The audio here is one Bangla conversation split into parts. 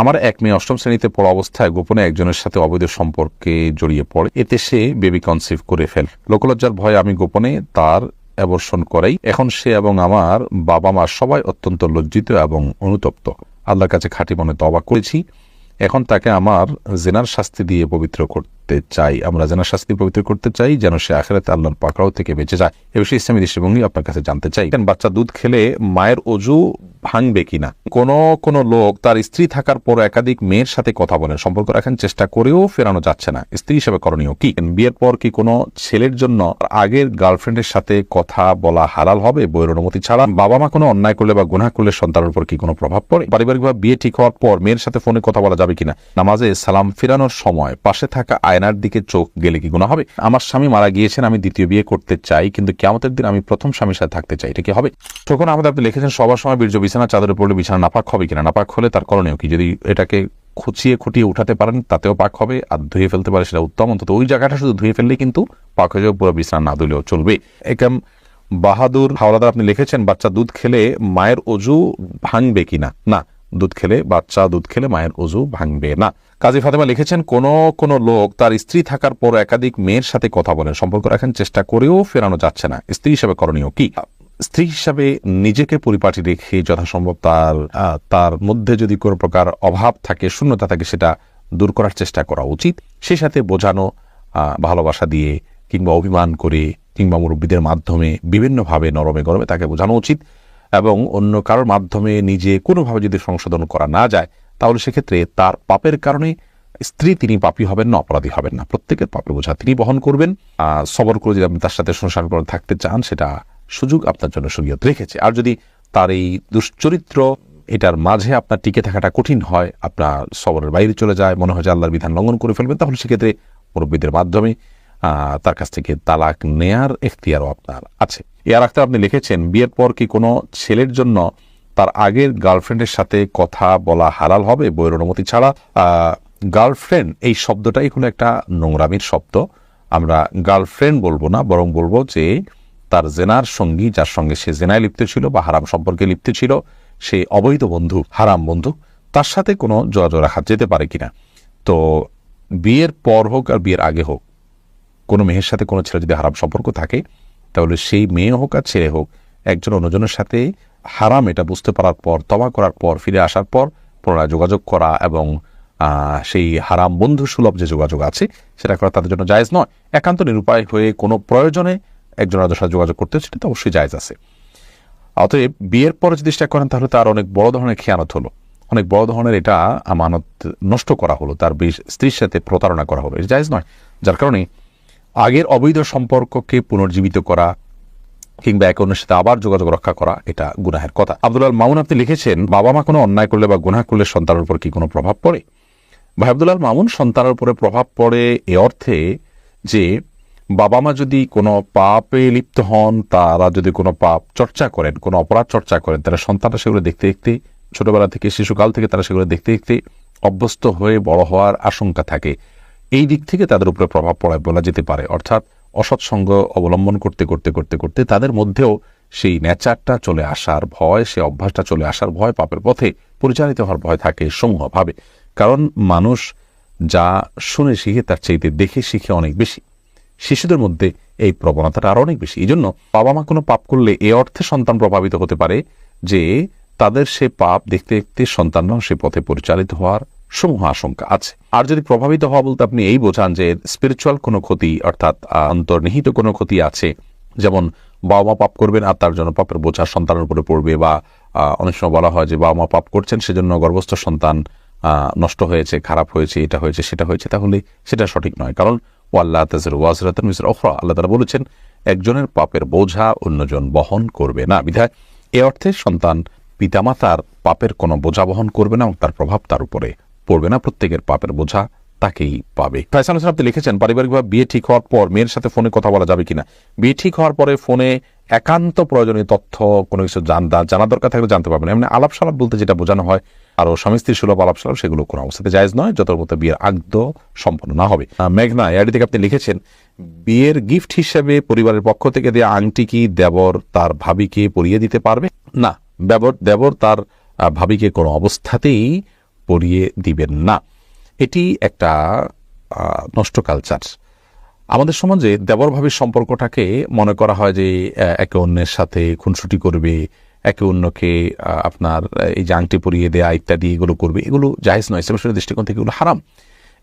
আমার এক মেয়ে অষ্টম শ্রেণীতে পড়া অবস্থায় গোপনে একজনের সাথে অবৈধ সম্পর্কে জড়িয়ে পড়ে। এতে সে বেবি কনসিভ করে ফেল। লোকলজ্জার ভয়ে আমি গোপনে তার অ্যাবর্ষণ করাই। এখন সে এবং আমার বাবা মা সবাই অত্যন্ত লজ্জিত এবং অনুতপ্ত। আল্লাহর কাছে খাঁটি মনে তবা করেছি। এখন তাকে আমার জেনার শাস্তি দিয়ে পবিত্র করতে চাই, আমরা জেনার শাস্তি পবিত্র করতে চাই, যেন সে আখেরাতে আল্লাহর পাকড়াও থেকে বেঁচে যায়। এ বিষয়ে ইসলামী দৃষ্টিভঙ্গি আপনার কাছে জানতে চাই। কেন বাচ্চা দুধ খেলে মায়ের অজু ভাঙবে কিনা? কোন কোন লোক তার স্ত্রী থাকার পর একাধিক মেয়ের সাথে কথা বলেন সম্পর্ক রাখার চেষ্টা করেও ফেরানো যাচ্ছে না। স্ত্রী হিসেবে করণীয় কি? বিয়ের পর কি কোনো ছেলের জন্য আগের গার্লফ্রেন্ডের সাথে কথা বলা হালাল হবে? বইয়ের অনুমতি ছাড়া বাবা মা কোনো অন্যায় করলে বা গুনাহ করলে সন্তানের উপর কি কোনো প্রভাব পড়ে? পারিবারিকভাবে বিয়ে ঠিক হওয়ার পর মেয়ের সাথে ফোনে কথা বলা যাবে কিনা? নামাজে সালাম ফেরানোর সময় পাশে থাকা আয়নার দিকে চোখ গেলে কি গুণা হবে? আমার স্বামী মারা গিয়েছেন, আমি দ্বিতীয় বিয়ে করতে চাই, কিন্তু কেমতের দিন আমি প্রথম স্বামীর সাথে থাকতে চাই, এটা কি হবে? তখন আমাদের আপনি লিখেছেন, সবার সময় বীর্য বিছানা, চাদরে পড়লে বিছানা নাপাক হবে কিনা? নাপাক হলে তার করণীয় কি? যদি এটাকে খুচিয়ে খুঁটিয়ে উঠাতে পারেন, তাতেও পাক হবে, আর ধুয়ে ফেলতে পারে সেটা উত্তম। অন্তত ওই জায়গাটা শুধু ধুয়ে ফেললে কিন্তু পাক হয়ে যাবে, পুরো বিছানা না ধুলেও চলবে। একাম বাহাদুর হাওলাদার আপনি লিখেছেন, বাচ্চা দুধ খেলে মায়ের অজু ভাঙবে কিনা? না। দুধ খেলে বাচ্চা, দুধ খেলে মায়ের অজু ভাঙবে না। কাজী ফাতেমা লিখেছেন, কোন কোন লোক তার স্ত্রী থাকার পর একাধিক মেয়ের সাথে কথা বলেন। সম্পর্ক রাখার চেষ্টা করেও ফেরানো যাচ্ছে না। স্ত্রী হিসেবে করণীয় কি? স্ত্রী হিসাবে নিজেকে পরিপাটি রেখে যথাসম্ভব তার তার মধ্যে যদি কোনো প্রকার অভাব থাকে, শূন্যতা থাকে, সেটা দূর করার চেষ্টা করা উচিত। সে সাথে বোঝানো ভালোবাসা দিয়ে কিংবা অভিমান করে কিংবা মুরব্বীদের মাধ্যমে বিভিন্নভাবে নরমে গরমে তাকে বোঝানো উচিত। এবং অন্য কারোর মাধ্যমে নিজে কোনোভাবে যদি সংশোধন করা না যায়, তাহলে সেক্ষেত্রে তার পাপের কারণে স্ত্রী তিনি পাপী হবেন না, অপরাধী হবেন না। প্রত্যেকের পাপের বোঝা তিনি বহন করবেন। সবর করে যদি আপনি তার সাথে সংসার করে থাকতে চান, সেটা সুযোগ আপনার জন্য শরীয়ত রেখেছে। আর যদি তার এই দুশ্চরিত্র এটার মাঝে আপনার টিকে থাকাটা কঠিন হয়, আপনার সবরের বাইরে চলে যায়, মনে হয় যে আল্লাহর বিধান লঙ্ঘন করে ফেলবেন, তাহলে সেক্ষেত্রে মুরব্বীদের মাধ্যমে তার কাছ থেকে তালাক নেয়ার এখতিয়ারও আপনার আছে। এর আখতার আপনি লিখেছেন, বিয়ের পর কি কোনো ছেলের জন্য তার আগের গার্লফ্রেন্ডের সাথে কথা বলা হালাল হবে? বইয়ের অনুমতি ছাড়া গার্লফ্রেন্ড এই শব্দটাই হলো একটা নোংরামির শব্দ। আমরা গার্লফ্রেন্ড বলব না, বরং বলব যে তার জেনার সঙ্গী, যার সঙ্গে সে জেনায় লিপ্ত ছিল বা হারাম সম্পর্কে লিপ্ত ছিল, সে অবৈধ বন্ধু, হারাম বন্ধু, তার সাথে কোনো যোগাযোগ রাখা যেতে পারে কিনা? তো বিয়ের পর হোক আর বিয়ের আগে হোক কোনো মেয়ের সাথে কোনো ছেলে যদি হারাম সম্পর্ক থাকে, তাহলে সেই মেয়ে হোক আর ছেলে হোক, একজন অন্যজনের সাথে হারাম এটা বুঝতে পারার পর, তবা করার পর, ফিরে আসার পর পুনরায় যোগাযোগ করা এবং সেই হারাম বন্ধু সুলভ যে যোগাযোগ আছে, সেটা করা তাদের জন্য জায়েজ নয়। একান্ত নিরুপায় হয়ে কোনো প্রয়োজনে একজন আরেকজনের সাথে যোগাযোগ করতে সেটা তো অবশ্যই জায়েজ আছে। অতএব বিয়ের পরে যদি চেষ্টা করেন, তাহলে তার অনেক বড় ধরনের খেয়ানত হলো। অনেক বড় ধরনের এটা আমানত নষ্ট করা হলো, তার স্ত্রীর সাথে প্রতারণা করা হলো। এটা জায়েজ নয়। যার কারণে আগের অবৈধ সম্পর্ককে পুনর্জীবিত করা কিংবা একে অন্যের সাথে আবার যোগাযোগ রক্ষা করা, এটা গুনাহের কথা। আব্দুল্লাহ মামুন আপনি লিখেছেন, বাবা মা কোনো অন্যায় করলে বা গুনাহ করলে সন্তানের উপর কি কোনো প্রভাব পড়ে? ভাই আব্দুল্লাহ মামুন, সন্তানের উপরে প্রভাব পড়ে এ অর্থে যে বাবা মা যদি কোনো পাপে লিপ্ত হন, তারা যদি কোনো পাপ চর্চা করেন, কোনো অপরাধ চর্চা করেন, তারা সন্তানরা সেগুলো দেখতে দেখতে, ছোটবেলা থেকে, শিশুকাল থেকে তারা সেগুলো দেখতে দেখতে অভ্যস্ত হয়ে বড় হওয়ার আশঙ্কা থাকে। এই দিক থেকে তাদের উপরে প্রভাব পড়ে বলা যেতে পারে। অর্থাৎ অসৎসঙ্গ অবলম্বন করতে করতে করতে করতে তাদের মধ্যেও সেই নেচারটা চলে আসার ভয়, সে অভ্যাসটা চলে আসার ভয় পাপের পথে পরিচালিত হওয়ার ভয় থাকে সমূহভাবে। কারণ মানুষ যা শুনে শিখে তার চাইতে দেখে শিখে অনেক বেশি। শিশুদের মধ্যে এই প্রবণতাটা আরও অনেক বেশি। এই জন্য বাবা মা কোনো পাপ করলে এ অর্থে সন্তান প্রভাবিত হতে পারে যে তাদের সে পাপ দেখতে দেখতে সন্তানরাও সে পথে পরিচালিত হওয়ার সমূহ আশঙ্কা আছে। আর যদি প্রভাবিত হওয়া বলতে আপনি এই বোঝান যে স্পিরিচুয়াল কোনো ক্ষতি, অর্থাৎ অন্তর্নিহিত কোনো ক্ষতি আছে, যেমন বাবা মা পাপ করবেন আর তার জন্য পাপের বোঝা সন্তানের উপরে পড়বে বা অনেক সময় বলা হয় যে বাবা মা পাপ করছেন সেজন্য গর্ভস্থ সন্তান নষ্ট হয়েছে, খারাপ হয়েছে, এটা হয়েছে, সেটা হয়েছে, তাহলে সেটা সঠিক নয়। কারণ ও আল্লাহ তাজের অখরা আল্লাহ তারা বলেছেন, একজনের পাপের বোঝা অন্যজন বহন করবে না। বিধায় এ অর্থে সন্তান পিতামাতার পাপের কোনো বোঝা বহন করবে না এবং তার প্রভাব তার উপরে পড়বে না, প্রত্যেকের পাপের বোঝা তাকেই পাবে। ফয়সাল হোসেন, আপনি লিখেছেন, পারিবারিকভাবে বিয়ে ঠিক হওয়ার পর মেয়ের সাথে ফোনে কথা বলা যাবে কিনা? বিয়ে ঠিক হওয়ার পরে ফোনে একান্ত প্রয়োজনীয় তথ্য, কোনো কিছু জানা জানা দরকার থাকলে জানতে পারবেন। এমনি আলাপ সালাপ বলতে যেটা বোঝানো হয়, আরও স্বামী স্ত্রী সুলভ আলাপ সালাপ, সেগুলো কোনো অবস্থাতে জায়েজ নয় যত মতো বিয়ের আগদ সম্পন্ন না হবে। মেঘনা এআডি থেকে আপনি লিখেছেন, বিয়ের গিফট হিসেবে পরিবারের পক্ষ থেকে দেওয়া আংটি কি দেবর তার ভাবিকে পরিয়ে দিতে পারবে? না, দেবর দেবর তার ভাবিকে কোনো অবস্থাতেই পরিয়ে দিবেন না। এটি একটা নষ্ট কালচার আমাদের সমাজে দেবর ভাবির সম্পর্কটাকে মনে করা হয় যে একে অন্যের সাথে খুনসুটি করবে, একে অন্যকে আপনার, এই যে আংটি পরিয়ে দেয়া ইত্যাদি এগুলো করবে, এগুলো জাহেজ নয় ইসলামের দৃষ্টিকোণ থেকে এগুলো হারাম।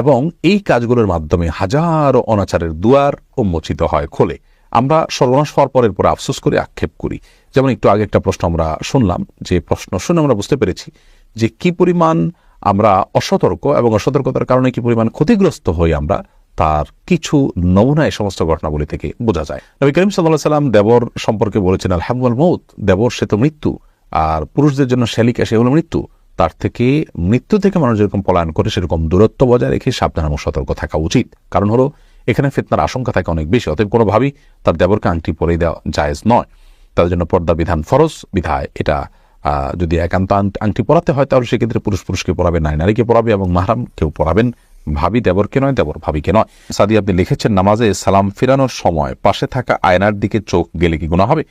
এবং এই কাজগুলোর মাধ্যমে হাজারো অনাচারের দুয়ার উন্মোচিত হয় খোলে। আমরা সর্বনাশ হওয়ার পরের পরে আফসোস করে আক্ষেপ করি। যেমন একটু আগে একটা প্রশ্ন আমরা শুনলাম, যে প্রশ্ন শুনে আমরা বুঝতে পেরেছি যে কি পরিমাণ আমরা অসতর্ক এবং অসতর্কতার কারণে কি পরিমাণ ক্ষতিগ্রস্ত হই আমরা, তার কিছু নমুনা এই সমস্ত ঘটনাবলী থেকে বোঝা যায়। নবী করিম সাল্লাহ সাল্লাম দেবর সম্পর্কে বলেছেন আলহামুল মৌত, দেবর সে তো মৃত্যু, আর পুরুষদের জন্য শ্যালিকা সে হলো মৃত্যু। তার থেকে মৃত্যু থেকে মানুষ যেরকম পলায়ন করে, সেরকম দূরত্ব বজায় রেখে সাবধান এবং সতর্ক থাকা উচিত। কারণ হলো, এখানে ফেতনার আশঙ্কা থাকে অনেক বেশি, অতএব কোনোভাবেই তার দেবরকে আংটি পরে দেওয়া জায়েজ নয়। তাদের জন্য পর্দা বিধান ফরজ, বিধায় এটা যদি একান্ত আংটি পরাতে হয়, তাহলে সেক্ষেত্রে পুরুষ পুরুষকে পড়াবে নারী নারীকে পড়াবে এবং মাহরাম কেউ পড়াবেন ভাবি দেবরকে নয়, দেবর ভাবিকে নয়। সাদি, আপনি লিখেছেন, নামাজে সালাম ফেরানোর সময় পাশে থাকা আয়নার দিকে চোখ গেলে কি গুণা হবে?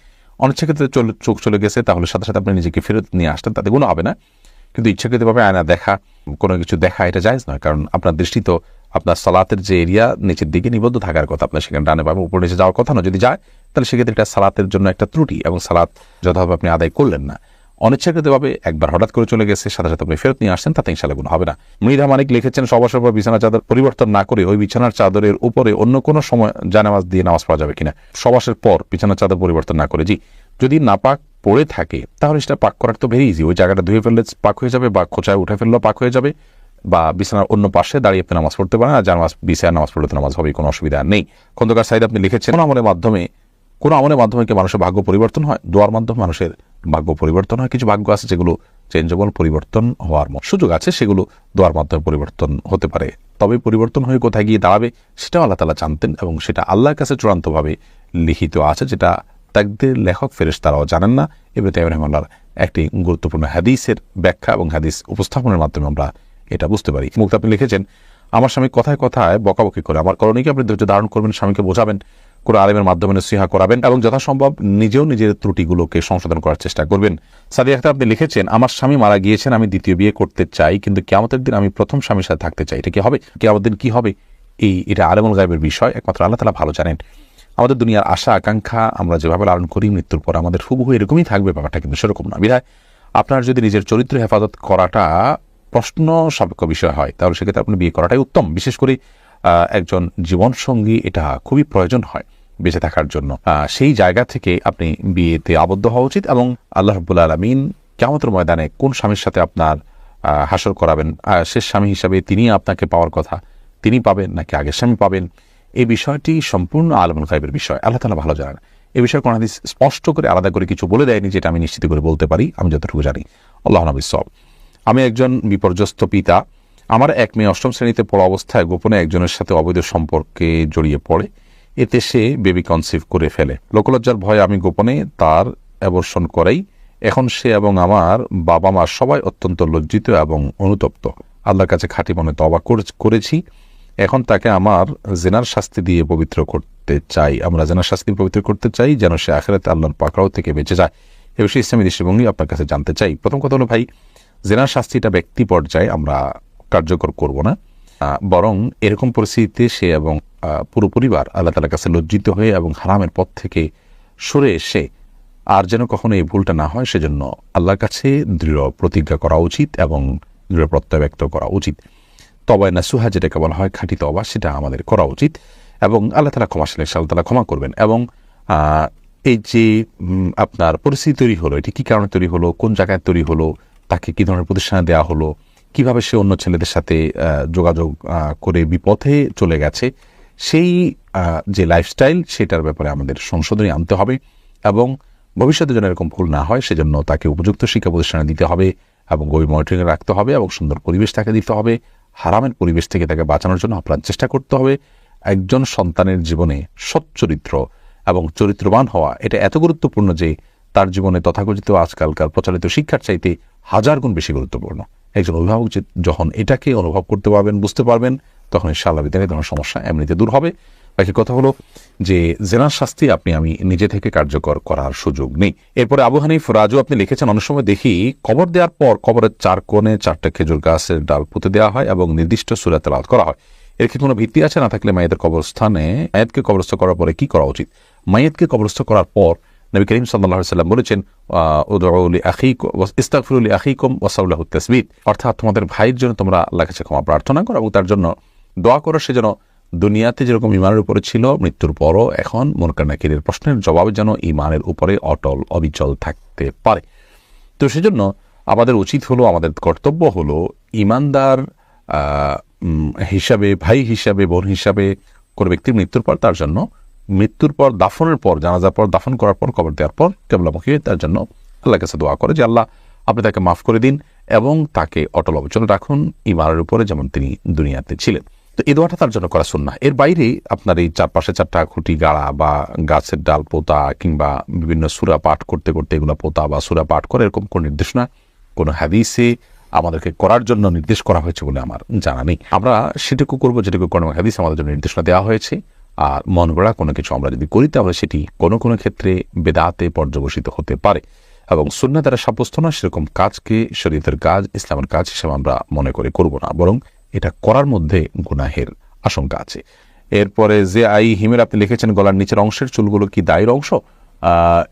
অনেক ক্ষেত্রে চোখ চলে গেছে, তাহলে সাথে সাথে আপনি নিজেকে ফেরত নিয়ে আসতেন, তাতে গুণা হবে না। কিন্তু ইচ্ছাকৃতভাবে আয়না দেখা, কোনো কিছু দেখা, এটা জায়জ নয়, কারণ আপনার দৃষ্টি তো আপনার সালাতের যে এরিয়া, নিচের দিকে নিবদ্ধ থাকার কথা, আপনার সেখানে ডানে পাবে উপর নিচে যাওয়ার কথা না যদি যায়, তাহলে সেক্ষেত্রে এটা সালাতের জন্য একটা ত্রুটি এবং সালাত যথাভাবে আপনি আদায় করলেন না। অনিচ্ছাকৃতভাবে একবার হঠাৎ করে চলে গেছে, সাথে সাথে আপনি ফেরত নিয়ে আসছেন, তাতে ইনশাল্লাহ গুণ হবে না। মৃধা মানিক লিখেছেন, সবার সবার বিছানা চাদর পরিবর্তন না করে ওই বিছানার চাদরের উপরে অন্য কোনো সময় জানামাজ দিয়ে নামাজ পড়া যাবে কিনা? সবাসের পর বিছানার চাদর পরিবর্তন না করে, জি। যদি নাপাক পড়ে থাকে, তাহলে সেটা পাক করার তো ভেরি ইজি ওই জায়গাটা ধুয়ে ফেললে পাক হয়ে যাবে বা খোঁচায় উঠে ফেললেও পাক হয়ে যাবে বা বিছানার অন্য পাশে দাঁড়িয়ে আপনি নামাজ পড়তে পারেন, আর জানামাজ, বিছানায় নামাজ পড়লে নামাজ হবে কোনো অসুবিধা নেই। খন্দকার সাইদ আপনি লিখেছেন আমলের মাধ্যমে, কোনো আমলের মাধ্যমে কি মানুষের ভাগ্য পরিবর্তন হয়? দোয়ার মাধ্যমে মানুষের ভাগ্য পরিবর্তন হয়, কিছু ভাগ্য আছে যেগুলো চেঞ্জেবল পরিবর্তন হওয়ার সুযোগ আছে, সেগুলো দোয়ার মাধ্যমে পরিবর্তন হতে পারে। তবে পরিবর্তন হয়ে কোথায় গিয়ে দাঁড়াবে, সেটাও আল্লাহ তালা জানতেন এবং সেটা আল্লাহর কাছে চূড়ান্তভাবে লিখিত আছে, যেটা তাকদের লেখক ফেরেশ তারাও জানেন না। এবার রহমাল্লার একটি গুরুত্বপূর্ণ হাদিসের ব্যাখ্যা এবং হাদিস উপস্থাপনের মাধ্যমে আমরা এটা বুঝতে পারি। মুক্ত আপনি লিখেছেন, আমার স্বামী কথায় কথায় বকাবকি করে, আমার করণীকে আপনি ধৈর্য ধারণ করবেন, স্বামীকে বোঝাবেন কোনো আলেমের মাধ্যমে নসিহা করাবেন এবং যথাসম্ভব নিজেও নিজের ত্রুটিগুলোকে সংশোধন করার চেষ্টা করবেন। সাদি আখতার, আপনি লিখেছেন, আমার স্বামী মারা গিয়েছেন, আমি দ্বিতীয় বিয়ে করতে চাই, কিন্তু কেমতের দিন আমি প্রথম স্বামীর সাথে থাকতে চাই। এটা কি হবে? কেমন দিন কি হবে? এই এটা আলেমুল গায়েবের বিষয়, একমাত্র আল্লাহ তালা ভালো জানেন। আমাদের দুনিয়ার আশা, আকাঙ্ক্ষা, আমরা যেভাবে লালন করি, মৃত্যুর পর আমাদের হুবহু এরকমই থাকবে, ব্যাপারটা কিন্তু সেরকম না। বিধায়, আপনার যদি নিজের চরিত্র হেফাজত করাটা প্রশ্ন সাপেক্ষ বিষয় হয়, তাহলে সেক্ষেত্রে আপনি বিয়ে করাটাই উত্তম। বিশেষ করে একজন জীবনসঙ্গী, এটা খুবই প্রয়োজন হয়। বেঁচে থাকার জন্য। সেই জায়গা থেকে আপনি বিয়েতে আবদ্ধ হওয়া উচিত এবং আল্লাহ রব্বুল আলমিন কেমতের ময়দানে কোন স্বামীর সাথে আপনার হাসর করাবেন? শেষ স্বামী হিসাবে তিনি আপনাকে পাওয়ার কথা। তিনি পাবেন নাকি আগের স্বামী পাবেন? এই বিষয়টি সম্পূর্ণ আলমুল গাইবের বিষয়। আল্লাহ তালা ভালো জানেন। এ বিষয়ে কোনো স্পষ্ট করে আলাদা করে কিছু বলে দেয়নি যেটা আমি নিশ্চিত করে বলতে পারি। আমি যতটুকু জানি। আল্লাহ নবী সব আমি একজন বিপর্যস্ত পিতা। আমার এক মেয়ে অষ্টম শ্রেণীতে পড়া অবস্থায় গোপনে একজনের সাথে অবৈধ সম্পর্কে জড়িয়ে পড়ে। এতে সে বেবি কনসিভ করে ফেলে। লোকলজ্জার ভয়ে আমি গোপনে তার অ্যাবর্ষণ করাই। এখন সে এবং আমার বাবা মা সবাই অত্যন্ত লজ্জিত এবং অনুতপ্ত। আল্লাহর কাছে খাঁটি মনে তবা করে- করেছি। এখন তাকে আমার জেনার শাস্তি দিয়ে পবিত্র করতে চাই। আমরা জেনার শাস্তি পবিত্র করতে চাই যেন সে আখেরাতে আল্লাহর পাকড়াও থেকে বেঁচে যায়। এ বিষয়ে ইসলামী দৃষ্টিভঙ্গি আপনার কাছে জানতে চাই। প্রথম কথা হলো, ভাই, জেনার শাস্তিটা ব্যক্তি পর্যায়ে আমরা কার্যকর করব না। বরং এরকম পরিস্থিতিতে সে এবং পুরো পরিবার আল্লাহ তালার কাছে লজ্জিত হয়ে এবং হারামের পথ থেকে সরে এসে আর যেন কখনো এই ভুলটা না হয় সেজন্য আল্লাহর কাছে দৃঢ় প্রতিজ্ঞা করা উচিত এবং দৃঢ় প্রত্যয় ব্যক্ত করা উচিত। তবায় নাসুহা যেটাকে বলা হয় খাঁটি তবা সেটা আমাদের করা উচিত এবং আল্লাহ তালা ক্ষমাশীল আল্লাহ তালা ক্ষমা করবেন এবং এই যে আপনার পরিস্থিতি তৈরি হলো, এটি কী কারণে তৈরি হলো, কোন জায়গায় তৈরি হলো, তাকে কী ধরনের প্রতিষ্ঠানে দেওয়া হলো কীভাবে সে অন্য ছেলেদের সাথে যোগাযোগ করে বিপথে চলে গেছে, সেই যে লাইফস্টাইল সেটার ব্যাপারে আমাদের সংশোধনী আনতে হবে এবং ভবিষ্যতে যেন এরকম ভুল না হয়, সেজন্য তাকে উপযুক্ত শিক্ষা প্রতিষ্ঠানে দিতে হবে এবং গভীর মনিটরিংয়ে রাখতে হবে এবং সুন্দর পরিবেশ তাকে দিতে হবে। হারামের পরিবেশ থেকে তাকে বাঁচানোর জন্য আপ্রাণ চেষ্টা করতে হবে। একজন সন্তানের জীবনে সচ্চরিত্র এবং চরিত্রবান হওয়া, এটা এত গুরুত্বপূর্ণ যে তার জীবনে তথাকথিত আজকালকার প্রচলিত শিক্ষার চাইতে হাজার গুণ বেশি গুরুত্বপূর্ণ। একজন অভিভাবক যখন এটাকে অনুভব করতে পারবেন, বুঝতে পারবেন, তখন ইনশাআল্লাহ বিদ্যালয় ধরনের সমস্যা এমনিতে দূর হবে। বাকি কথা হলো যে জেনার শাস্তি আপনি, আমি নিজে থেকে কার্যকর করার সুযোগ নেই। এরপরে আবু হানিফ, রাজু আপনি লিখেছেন, অনেক সময় দেখি কবর দেওয়ার পর কবরের চার কোণে চারটা খেজুর গাছের ডাল পুঁতে দেওয়া হয় এবং নির্দিষ্ট সুরা তেলাওয়াত করা হয়। এর কি কোনো ভিত্তি আছে? না থাকলে মায়েদের কবরস্থানে মায়েতকে কবরস্থ করার পরে কি করা উচিত? মায়েতকে কবরস্থ করার পর নবী করিম সাল্লাহ সাল্লাম বলেছেন উদৌলি আখিক ওয়াসাউল্লাহ তসবিদ। অর্থাৎ তোমাদের ভাইয়ের জন্য তোমরা আল্লাহ কাছে ক্ষমা প্রার্থনা করো এবং তার জন্য দোয়া করো, সে যেন দুনিয়াতে যেরকম ইমানের উপরে ছিল, মৃত্যুর পরও এখন মনকার নাকিরের প্রশ্নের জবাব যেন ইমানের উপরে অটল, অবিচল থাকতে পারে। তো সেজন্য আমাদের উচিত হলো, আমাদের কর্তব্য হলো ইমানদার হিসাবে, ভাই হিসাবে, বোন হিসাবে কোনো ব্যক্তির মৃত্যুর পর তার জন্য মৃত্যুর পর, দাফনের পর, জানাজার পর, দাফন করার পর, কবর দেওয়ার পর কেবলামুখী তার জন্য আল্লাহ কাছে দোয়া করে যে, আল্লাহ, আপনি তাকে মাফ করে দিন এবং তাকে অটল অবচল রাখুন ইমারের উপরে যেমন তিনি দুনিয়াতে ছিলেন। তো এই দোয়াটা তার জন্য করা শুননা এর বাইরে আপনার এই চারপাশে চারটা খুঁটি, গাড়া বা গাছের ডাল, পোতা কিংবা বিভিন্ন সুরা পাঠ করতে করতে এগুলো পোতা বা সুরা পাঠ করে এরকম কোন নির্দেশনা, কোনো হাদিসে আমাদেরকে করার জন্য নির্দেশ করা হয়েছে বলে আমার জানা নেই। আমরা সেটুকু করব, যেটুকু কোনো হাদিস আমাদের জন্য নির্দেশনা দেওয়া হয়েছে। আর মন গড়া কোনো কিছু আমরা যদি করি তাহলে সেটি কোনো কোনো ক্ষেত্রে বেদাতে পর্যবসিত হতে পারে। এবং শূন্য দ্বারা সাব্যস্ত না সেরকম কাজকে শরীয়তের কাজ ইসলামের কাজ হিসেবে আমরা মনে করে করব না। বরং এটা করার মধ্যে গুনাহের আশঙ্কা আছে। এরপরে যে আই হিমের আপনি লিখেছেন গলার নিচের অংশের চুলগুলো কি দায়ের অংশ?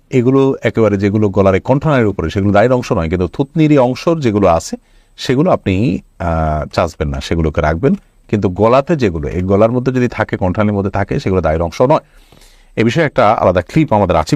এগুলো একেবারে যেগুলো গলার এই কণ্ঠনারের উপরে সেগুলো দায়ের অংশ নয় কিন্তু থুতনিরই অংশর যেগুলো আছে সেগুলো আপনি আহ, চাচবেন না সেগুলোকে রাখবেন। কিন্তু গলাতে যেগুলো, এই গলার মধ্যে যদি থাকে কণ্ঠানের মধ্যে থাকে, সেগুলো দায়ের অংশ নয়। এ বিষয়ে একটা আলাদা ক্লিপ আমাদের আছে